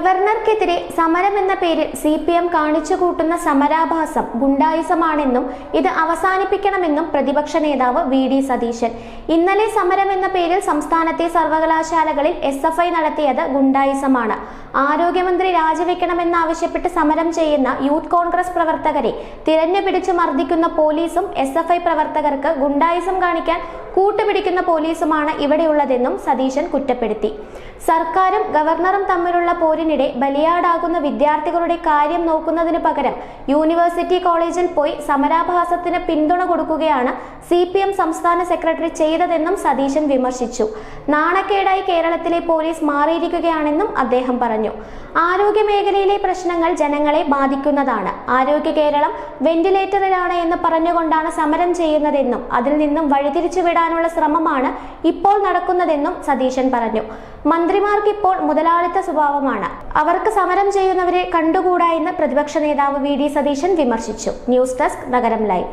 സർക്കാരിനെതിരെ സമരമെന്ന പേരിൽ C P M കാണിച്ചു കൂട്ടുന്ന സമരാഭാസം ഗുണ്ടായുസമാണെന്നും ഇത് അവസാനിപ്പിക്കണമെന്നും പ്രതിപക്ഷ നേതാവ് വി ഡി സതീശൻ. ഇന്നലെ സമരമെന്ന പേരിൽ സംസ്ഥാനത്തെ സർവകലാശാലകളിൽ എസ് എഫ് ഐ നടത്തിയത് ഗുണ്ടായുസമാണ്. ആരോഗ്യമന്ത്രി രാജിവെക്കണമെന്നാവശ്യപ്പെട്ട് സമരം ചെയ്യുന്ന യൂത്ത് കോൺഗ്രസ് പ്രവർത്തകരെ തിരഞ്ഞുപിടിച്ച് മർദ്ദിക്കുന്ന പോലീസും എസ് എഫ് ഐ പ്രവർത്തകർക്ക് ഗുണ്ടായുസം കാണിക്കാൻ കൂട്ടുപിടിക്കുന്ന പോലീസുമാണ് ഇവിടെയുള്ളതെന്നും സതീശൻ കുറ്റപ്പെടുത്തി. സർക്കാരും ഗവർണറും തമ്മിലുള്ള പോരിനിടെ ബലിയാടാകുന്ന വിദ്യാർത്ഥികളുടെ കാര്യം നോക്കുന്നതിന് പകരം യൂണിവേഴ്സിറ്റി കോളേജിൽ പോയി സമരാഭാസത്തിന് പിന്തുണ കൊടുക്കുകയാണ് സി സംസ്ഥാന സെക്രട്ടറി ചെയ്തതെന്നും സതീശൻ വിമർശിച്ചു. നാണക്കേടായി കേരളത്തിലെ പോലീസ് മാറിയിരിക്കുകയാണെന്നും അദ്ദേഹം പറഞ്ഞു. ആരോഗ്യ മേഖലയിലെ പ്രശ്നങ്ങൾ ജനങ്ങളെ ബാധിക്കുന്നതാണ്. ആരോഗ്യ കേരളം വെന്റിലേറ്ററിലാണ് എന്ന് പറഞ്ഞുകൊണ്ടാണ് സമരം ചെയ്യുന്നതെന്നും അതിൽ നിന്നും വഴിതിരിച്ചു വിടാനുള്ള ശ്രമമാണ് ഇപ്പോൾ നടക്കുന്നതെന്നും സതീശൻ പറഞ്ഞു. മന്ത്രിമാർക്ക് ഇപ്പോൾ മുതലാളിത്ത സ്വഭാവമാണ്. അവർക്ക് സമരം ചെയ്യുന്നവരെ കണ്ടുകൂടാ എന്ന് പ്രതിപക്ഷ നേതാവ് വി ഡി സതീശൻ വിമർശിച്ചു. News desk Nagaram live.